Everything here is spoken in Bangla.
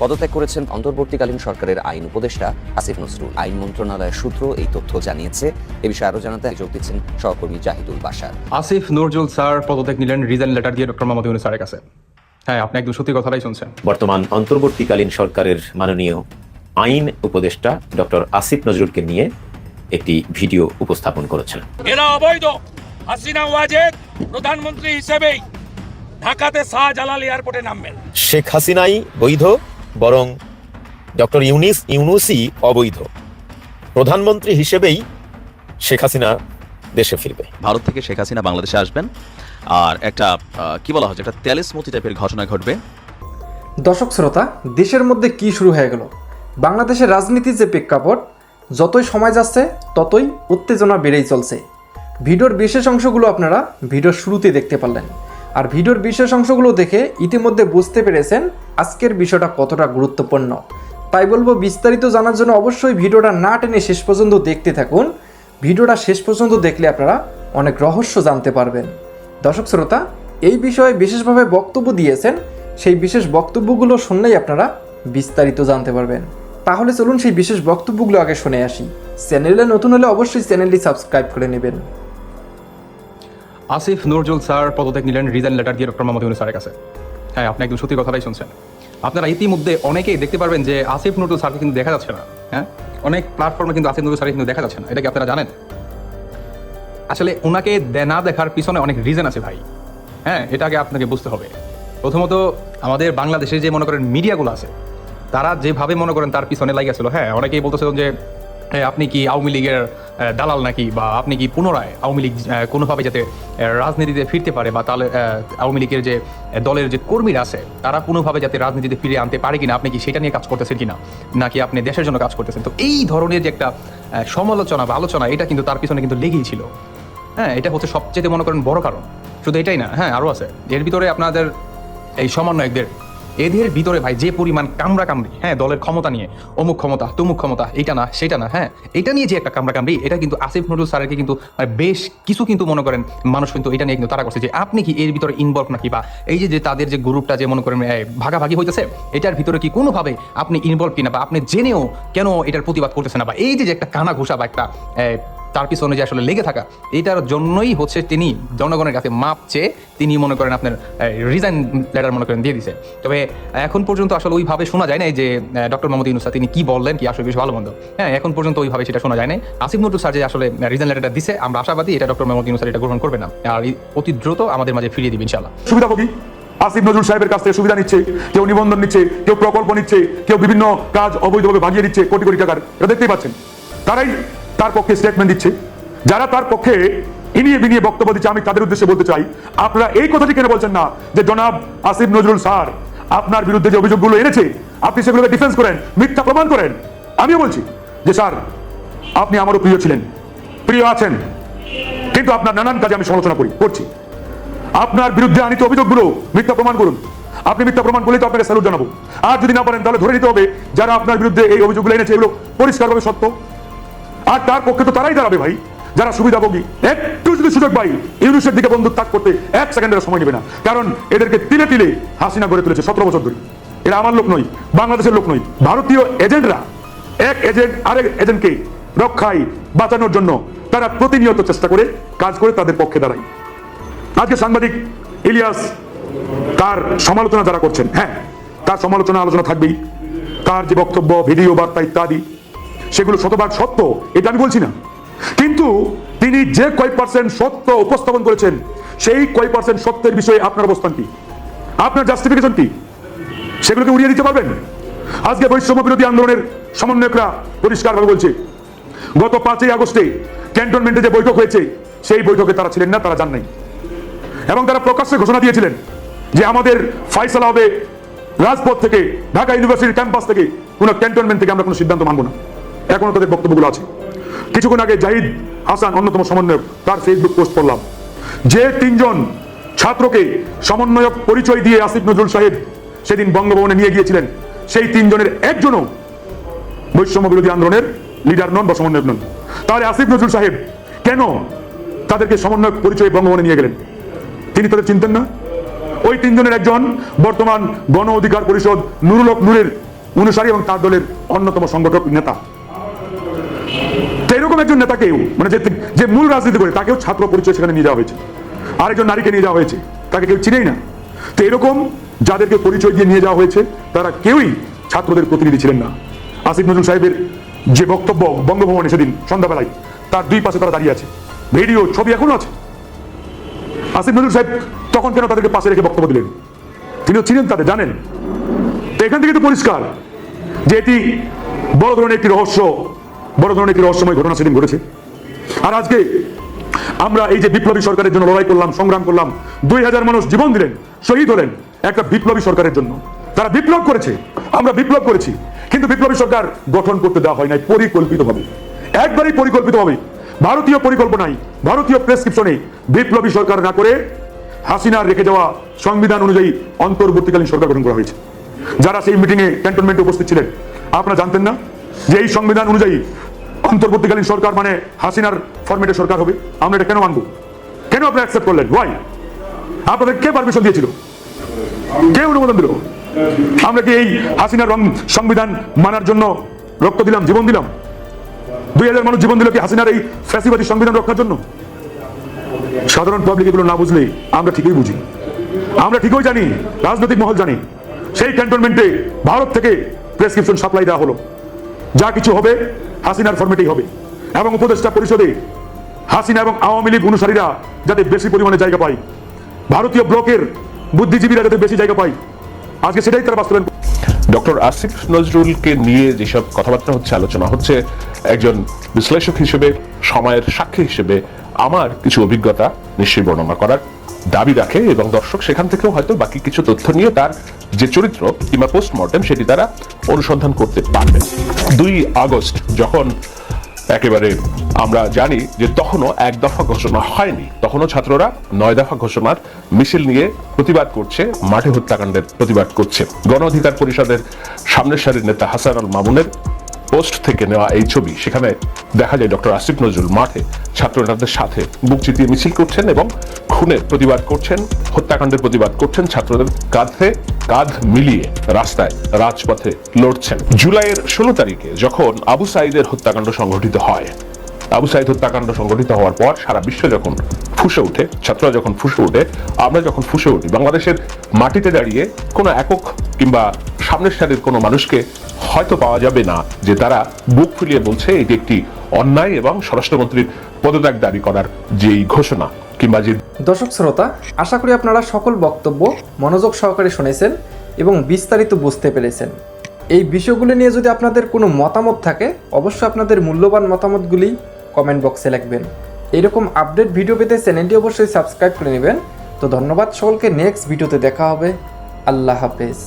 পদত্যাগ করেছেন অন্তর্বর্তীকালীন সরকারের আইন উপদেষ্টা আসিফ নজরুল। আইন মন্ত্রণালয়ের সূত্র এই তথ্য জানিয়েছে। এ বিষয়ে আরও জানাতে যোগ দিচ্ছেন সহকর্মী জাহিদুল বাসার আসিফ নজরুল স্যার পদত্যাগ নিলেন রিজাইন লেটার দিয়ে ডক্টর মোহাম্মদ ইউনুস স্যারের কাছে। হ্যাঁ আপনি একদম সত্যি কথাটাই শুনছেন। বর্তমান অন্তর্বর্তীকালীন সরকারের মাননীয় আইন উপদেষ্টা ডক্টর আসিফ নজরুলকে নিয়ে একটি ভিডিও উপস্থাপন করেছেন। এরা অবৈধ। হাসিনা ওয়াজেদ প্রধানমন্ত্রী হিসেবেই ঢাকাতে শাহজালাল এয়ারপোর্টে নামবেন। শেখ হাসিনাই বৈধ বরং ডক্টর ইউনিস ইউনুসি অবৈধ। প্রধানমন্ত্রী হিসেবেই শেখ হাসিনা দেশে ফিরবে। ভারত থেকে শেখ হাসিনা বাংলাদেশে আসবেন। আর একটা কি বলা হচ্ছে একটা তেলেসমতি টাইপের ঘটনা ঘটবে। দর্শক শ্রোতা দেশের মধ্যে কি শুরু হয়ে গেল? বাংলাদেশের রাজনীতির যে প্রেক্ষাপট যতই সময় যাচ্ছে ততই উত্তেজনা বেড়েই চলছে। ভিডিওর বিশেষ অংশগুলো আপনারা ভিডিওর শুরুতে দেখতে পারলেন। আর ভিডিওর বিশেষ অংশগুলো দেখে ইতিমধ্যে বুঝতে পেরেছেন আজকের বিষয়টা কতটা গুরুত্বপূর্ণ। তাই বলব বিস্তারিত জানার জন্য অবশ্যই ভিডিওটা না টেনে শেষ পর্যন্ত দেখতে থাকুন। ভিডিওটা শেষ পর্যন্ত দেখলে আপনারা অনেক রহস্য জানতে পারবেন। দর্শক শ্রোতা, এই বিষয়ে বিশেষভাবে বক্তব্য দিয়েছেন, সেই বিশেষ বক্তব্যগুলো শুনলেই আপনারা বিস্তারিত জানতে পারবেন। তাহলে চলুন সেই বিশেষ বক্তব্যগুলো আগে শুনে আসি। চ্যানেলে নতুন হলে অবশ্যই চ্যানেলটি সাবস্ক্রাইব করে নেবেন। আসিফ নজরুল স্যার পদত্যাগ নিলেন, রিজাইন লেটার দিয়ে ডক্টর মোহাম্মদ ইউনুস স্যারের কাছে। হ্যাঁ আপনি একদম সত্যি কথাটাই শুনছেন। আপনারা ইতিমধ্যে অনেকেই দেখতে পারবেন যে আসিফ নজরুল স্যারকে কিন্তু দেখা যাচ্ছে না হ্যাঁ? অনেক প্ল্যাটফর্মে কিন্তু আসিফ নজরুল স্যারকে কিন্তু দেখা যাচ্ছে না। এটা কি আপনারা জানেন? আসলে ওনাকে না দেখার পিছনে অনেক রিজন আছে ভাই। হ্যাঁ এটা আগে আপনাকে বুঝতে হবে। প্রথমত, আমাদের বাংলাদেশে যে মনে করেন মিডিয়াগুলো আছে, তারা যেভাবে মনে করেন তার পিছনে লাগিয়েছিল হ্যাঁ অনেকেই বলতেছিল যে আপনি কি আওয়ামী লীগের দালাল নাকি? বা আপনি কি পুনরায় আওয়ামী লীগ কোনোভাবে যাতে রাজনীতিতে ফিরতে পারে বা তাহলে আওয়ামী লীগের যে দলের যে কর্মীরা আছে, তারা কোনোভাবে যাতে রাজনীতিতে ফিরে আনতে পারে কিনা? আপনি কি সেটা নিয়ে কাজ করতেছেন কিনা? নাকি আপনি দেশের জন্য কাজ করতেছেন? তো এই ধরনের যে একটা সমালোচনা বা আলোচনা, এটা কিন্তু তার পিছনে কিন্তু লেগেই ছিল। হ্যাঁ এটা হচ্ছে সবচেয়ে মনে করেন বড় কারণ। শুধু এটাই না হ্যাঁ আরও আছে। এর ভিতরে আপনাদের এই সমন্বয়কদের এদের ভিতরে ভাই যে পরিমাণ কামড়া কামড়ি হ্যাঁ দলের ক্ষমতা নিয়ে, অমুক ক্ষমতা, তুমুক ক্ষমতা, এটা না, সেটা না হ্যাঁ এটা নিয়ে যে একটা কামড়া কামড়ি, এটা কিন্তু আসিফ নজরুল স্যারকে কিন্তু বেশ কিছু কিন্তু মনে করেন মানুষ কিন্তু এটা নিয়ে কিন্তু তারা করছে যে আপনি কি এর ভিতরে ইনভলভ নাকি বা এই যে তাদের যে গ্রুপটা যে মনে করেন ভাগাভাগি হইতেছে, এটার ভিতরে কি কোনোভাবে আপনি ইনভলভ কিনা বা আপনি জেনেও কেন এটার প্রতিবাদ করতেছেন না? বা এই যে একটা কানা ঘোষা বা একটা তার পিছনে যে আসলে লেগে থাকা এটার জন্যই হচ্ছে তিনি জনগণের কাছে মাপ চেয়ে তিনি মনে করেন আপনার রিজাইন লেটার মনে করেন দিয়ে দিছে। তবে এখন পর্যন্ত আসলে ওইভাবে শোনা যায় না যে ডক্টর মোহাম্মদ ইউনুসা তিনি কি বললেন, কি আসলে বেশ ভালো মন্দ। হ্যাঁ এখন পর্যন্ত ওইভাবে সেটা শোনা যায় না আসিফ নজরুল স্যার যে আসলে রিজাইন লেটারটা দিছে, আমরা আশাবাদী এটা ডক্টর মোহাম্মদ ইউনুস এটা গ্রহণ করবে না। আর অতি দ্রুত আমাদের মাঝে ফিরিয়ে দিবে ইনশাল্লাহ সুবিধাভোগী আসিফ নজরুল সাহেবের কাছ থেকে সুবিধা নিচ্ছে, কেউ নিবন্ধন নিচ্ছে, কেউ প্রকল্প নিচ্ছে, কেউ বিভিন্ন কাজ অবৈধভাবে ভাগিয়ে দিচ্ছে, কোটি কোটি টাকার। এটা দেখতেই পাচ্ছেন। তারাই তার পক্ষে স্টেটমেন্ট দিচ্ছে। যারা তার পক্ষে ইনিয়ে বিনিয়ে বক্তব্য দিচ্ছে, আমি তাদের উদ্দেশ্যে বলতে চাই, আপনারা এই কথাটি কেন বলছেন না? যে জনাব আসিফ নজরুল স্যার, আপনার বিরুদ্ধে যে অভিযোগগুলো এনেছে, আপনি সেগুলোকে ডিফেন্স করেন, মিথ্যা প্রমাণ করেন। আমিও বলছি যে, স্যার, আপনি আমারও প্রিয় ছিলেন, প্রিয় আছেন, কিন্তু আপনার নানান কাজে আমি সমালোচনা করি, করছি। আপনার বিরুদ্ধে আনিত অভিযোগগুলো, মিথ্যা প্রমাণ করুন। আপনি মিথ্যা প্রমাণ করলে তো আপনাকে স্যালুট জানাব। আর যদি না পারেন তাহলে ধরে নিতে হবে, যারা আপনার বিরুদ্ধে এই অভিযোগগুলো এনেছে, এগুলো পরিষ্কারভাবে সত্য। আর তার পক্ষে তো তারাই দাঁড়াবে ভাই। যারা সুবিধাভোগী, একটু যদি সুযোগ পাই, ইউনুসের দিকে বন্দুক তাক করতে এক সেকেন্ডের সময় নেবে না। কারণ এদেরকে তিলে তিলে হাসিনা গড়ে তুলেছে সতেরো বছর ধরে। এরা আমার লোক নয়, বাংলাদেশের লোক নয়, ভারতীয় এজেন্টরা। এক এজেন্ট, আরেক এজেন্টকে রক্ষায় বাঁচানোর জন্য তারা প্রতিনিয়ত চেষ্টা করে, কাজ করে তাদের পক্ষে দাঁড়ায়। আজকে সাংবাদিক ইলিয়াস তার সমালোচনা যারা করছেন হ্যাঁ তার সমালোচনা আলোচনা থাকবেই। তার যে বক্তব্য, ভিডিও, বার্তা ইত্যাদি সেগুলো শতভাগ সত্য, এটা আমি বলছি না। কিন্তু তিনি যে কয় পার্সেন্ট সত্য উপস্থাপন করেছেন, সেই কয় পার্সেন্ট সত্যের বিষয়ে আপনার অবস্থান কি? আপনার জাস্টিফিকেশন কি? সেগুলোকে উড়িয়ে দিতে পারবেন? আজকে বৈষম্য বিরোধী আন্দোলনের সমন্বয়করা পরিষ্কারভাবে বলছে, গত পাঁচই আগস্টে ক্যান্টনমেন্টে যে বৈঠক হয়েছে, সেই বৈঠকে তারা ছিলেন না, তারা যান নাই। এবং তারা প্রকাশ্যে ঘোষণা দিয়েছিলেন যে আমাদের ফাইসালা হবে রাজপথ থেকে, ঢাকা ইউনিভার্সিটির ক্যাম্পাস থেকে, কোনো ক্যান্টনমেন্ট থেকে আমরা কোনো সিদ্ধান্ত মানব না। এখনও তাদের বক্তব্যগুলো আছে। কিছুক্ষণ আগে জাহিদ হাসান, অন্যতম সমন্বয়ক, তার ফেসবুক পোস্ট করলাম যে তিনজন ছাত্রকে সমন্বয়ক পরিচয় দিয়ে আসিফ নজরুল সাহেব সেদিন বঙ্গভবনে নিয়ে গিয়েছিলেন, সেই তিনজনের একজনও বৈষম্য বিরোধী আন্দোলনের লিডার নন বা সমন্বয়ক নন। তাহলে আসিফ নজরুল সাহেব কেন তাদেরকে সমন্বয়ক পরিচয় বঙ্গভবনে নিয়ে গেলেন? তিনি তাদের চিনতেন না? ওই তিনজনের একজন বর্তমান গণ অধিকার পরিষদ নুরুল হক নূরের অনুসারী এবং তার দলের অন্যতম সংগঠক নেতা। এরকম একজন নেতাকেও মানে যে যে মূল রাজনীতি করে, তাকেও ছাত্র পরিচয় সেখানে নিয়ে যাওয়া হয়েছে। আরেকজন নারীকে নিয়ে যাওয়া হয়েছে, তাকে কেউ চিনেই না। তো এরকম যাদেরকে পরিচয় দিয়ে নিয়ে যাওয়া হয়েছে, তারা কেউই ছাত্রদের প্রতিনিধি ছিলেন না। আসিফ নজরুল সাহেবের যে বক্তব্য বঙ্গভবনে সেদিন সন্ধ্যাবেলায়, তার দুই পাশে তারা দাঁড়িয়ে আছে। ভিডিও, ছবি এখনও আছে। আসিফ নজরুল সাহেব তখন কেন তাদেরকে পাশে রেখে বক্তব্য দিলেন? তিনিও চিনেন তাদের, জানেন। তো এখান থেকে তো পরিষ্কার যে এটি বড় ধরনের একটি রহস্য বড় ধরনের একটি রহস্যময় ঘটনা সেদিন ঘটেছে। আর আজকে আমরা এই যে বিপ্লবী সরকারের জন্য লড়াই করলাম, সংগ্রাম করলাম, দুই হাজার মানুষ জীবন দিলেন, শহীদ হলেন একটা বিপ্লবী সরকারের জন্য। তারা বিপ্লব করেছে, আমরা বিপ্লব করেছি, কিন্তু বিপ্লবী সরকার গঠন করতে দেওয়া হয় নাই পরিকল্পিতভাবে। একবারই পরিকল্পিতভাবে। ভারতীয় পরিকল্পনায় ভারতীয় প্রেসক্রিপশনে বিপ্লবী সরকার না করে হাসিনার রেখে যাওয়া সংবিধান অনুযায়ী অন্তর্বর্তীকালীন সরকার গঠন করা হয়েছে। যারা সেই মিটিংয়ে ক্যান্টনমেন্টে উপস্থিত ছিলেন, আপনারা জানতেন না যে এই সংবিধান অনুযায়ী অন্তর্বর্তীকালীন সরকার মানে হাসিনার ফরম্যাটে সরকার হবে, আমরা এটা কেন মানবো? কেন আপনি অ্যাকসেপ্ট করলেন? ওয়াই আপনাদের কে পারমিশন দিয়েছিল? কে অনুমোদন দিল? আমরা কি এই হাসিনার রং সংবিধান মানার জন্য রক্ত দিলাম, জীবন দিলাম? দুই হাজার মানুষ জীবন দিল কি হাসিনার এই ফ্যাসিবাদী সংবিধান রক্ষার জন্য? সাধারণ পাবলিক এগুলো না বুঝলে আমরা ঠিকই বুঝি। আমরা ঠিকই জানি, রাজনৈতিক মহল জানি। সেই ক্যান্টনমেন্টে ভারত থেকে প্রেসক্রিপশন সাপ্লাই দেওয়া হলো। যা কিছু হবে, হাসিনার ফরম্যাটেই হবে। এবং উপদেষ্টা পরিষদে হাসিনা এবং আওয়ামী লীগ অনুসারীরা যাতে বেশি পরিমাণে জায়গা পায়। ভারতীয় ব্লকের বুদ্ধিজীবীরা যাতে বেশি জায়গা পায়। আজকে সেটাই তারা বাস্তবায়ন ডক্টর আসিফ নজরুলকে নিয়ে যেসব কথাবার্তা হচ্ছে, আলোচনা হচ্ছে, একজন বিশ্লেষক হিসেবে, সময়ের সাক্ষী হিসেবে, আমার কিছু অভিজ্ঞতা নিশ্চয়ই বর্ণনা করার। দাবি রাখে এবং দর্শক সেখান থেকেও হয়তো বাকি কিছু তথ্য নিয়ে তার যে চরিত্র কিংবা পোস্টমর্টেম সেটি তারা অনুসন্ধান করতে পারবেন দুই আগস্ট, যখন একেবারে আমরা জানি যে তখনও এক দফা ঘোষণা হয়নি, তখনও ছাত্ররা নয় দফা ঘোষণার মিছিল নিয়ে প্রতিবাদ করছে, মাঠে হত্যাকাণ্ডের প্রতিবাদ করছে। গণ অধিকার পরিষদের সামনের সারির নেতা হাসান আল মামুনের পোস্ট থেকে নেওয়া এই ছবি। সেখানে দেখা যায় ডক্টর আসিফ নজরুল মাঠে ছাত্র নেতাদের সাথে বুক চিতিয়ে মিছিল করছেন এবং খুনের প্রতিবাদ করছেন, হত্যাকাণ্ডের প্রতিবাদ করছেন ছাত্রদের কাঁধে কাঁধ মিলিয়ে রাস্তায় রাজপথে লড়ছেন। জুলাইয়ের ষোলো তারিখে যখন আবু সাইদের হত্যাকাণ্ড সংঘটিত হয়, আবু সাইদ হত্যাকাণ্ড সংঘটিত হওয়ার পর সারা বিশ্ব যখন ফুসে ওঠে, ছাত্ররা যখন ফুসে ওঠে, আমরা যখন ফুসে উঠি, বাংলাদেশের মাটিতে দাঁড়িয়ে কোনো একক কিংবা সামনের সারির কোনো মানুষকে হয়তো পাওয়া যাবে না, যে তারা বুক ফুলিয়ে বলছে এটি একটি অন্যায় এবং স্বরাষ্ট্রমন্ত্রীর পদত্যাগ দাবি করার যেই ঘোষণা, কিংবা যে দর্শক শ্রোতা, আশা করি আপনারা সকল বক্তব্য মনোযোগ সহকারে শুনেছেন এবং বিস্তারিত বুঝতে পেরেছেন। এই বিষয়গুলি নিয়ে যদি আপনাদের কোনো মতামত থাকে, অবশ্যই আপনাদের মূল্যবান মতামতগুলি কমেন্ট বক্সে লিখবেন। এরকম আপডেট ভিডিও পেতে চ্যানেলটি অবশ্যই সাবস্ক্রাইব করে নেবেন। তো ধন্যবাদ সকলকে, নেক্সট ভিডিওতে দেখা হবে। আল্লাহ হাফেজ।